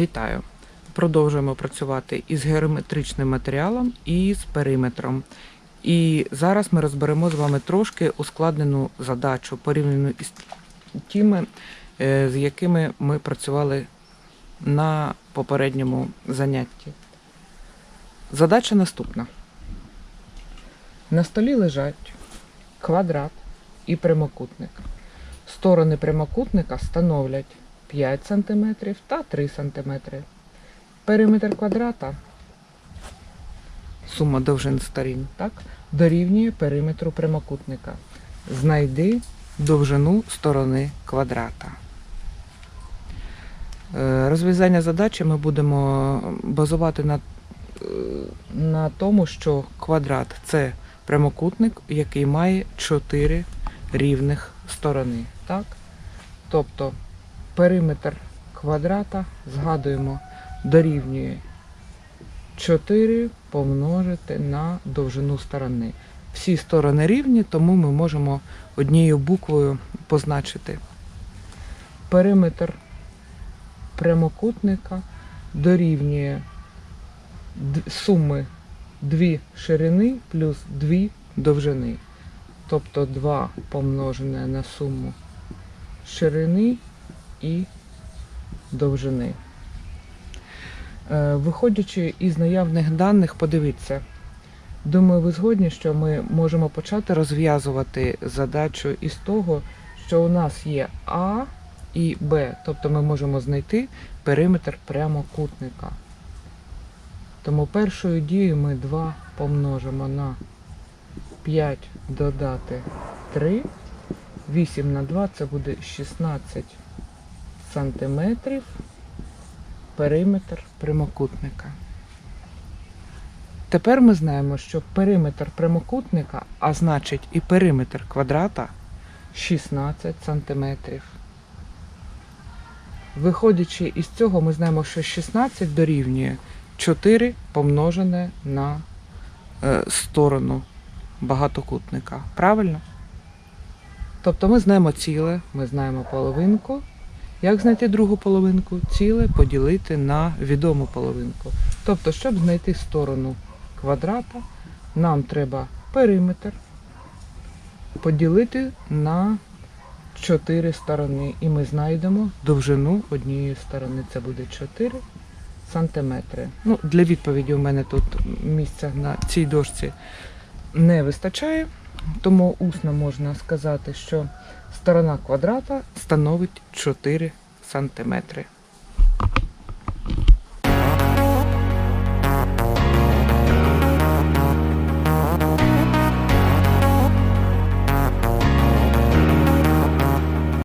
Вітаю! Продовжуємо працювати із геометричним матеріалом і з периметром. І зараз ми розберемо з вами трошки ускладнену задачу порівняно із тими, е, з якими ми працювали на попередньому занятті. Задача наступна. На столі лежать квадрат і прямокутник. Сторони прямокутника становлять 5 см та 3 см. Периметр квадрата, сума довжин сторін, так, дорівнює периметру прямокутника. Знайди довжину сторони квадрата. Е, Розв'язання задачі ми будемо базувати на, е, на тому, що квадрат це прямокутник, який має 4 рівних сторони. Так? Тобто периметр квадрата, згадуємо, дорівнює 4 помножити на довжину сторони. Всі сторони рівні, тому ми можемо однією буквою позначити. Периметр прямокутника дорівнює суми 2 ширини плюс 2 довжини. Тобто 2 помножене на суму ширини і довжини. Е, Виходячи із наявних даних, подивіться. Думаю, ви згодні, що ми можемо почати розв'язувати задачу із того, що у нас є А і Б, тобто ми можемо знайти периметр прямокутника. Тому першою дією ми 2 помножимо на 5 додати 3. 8 на 2 це буде 16 сантиметрів периметр прямокутника. Тепер ми знаємо, що периметр прямокутника, а значить і периметр квадрата 16 сантиметрів. Виходячи із цього, ми знаємо, що 16 дорівнює 4 помножене на е, сторону багатокутника. Правильно? Тобто ми знаємо ціле, ми знаємо половинку. Як знайти другу половинку? Ціле поділити на відому половинку. Тобто, щоб знайти сторону квадрата, нам треба периметр поділити на 4 сторони. І ми знайдемо довжину однієї сторони. Це буде 4 сантиметри. Ну, для відповіді у мене тут місця на цій дошці не вистачає. Тому усно можна сказати, що сторона квадрата становить 4 сантиметри.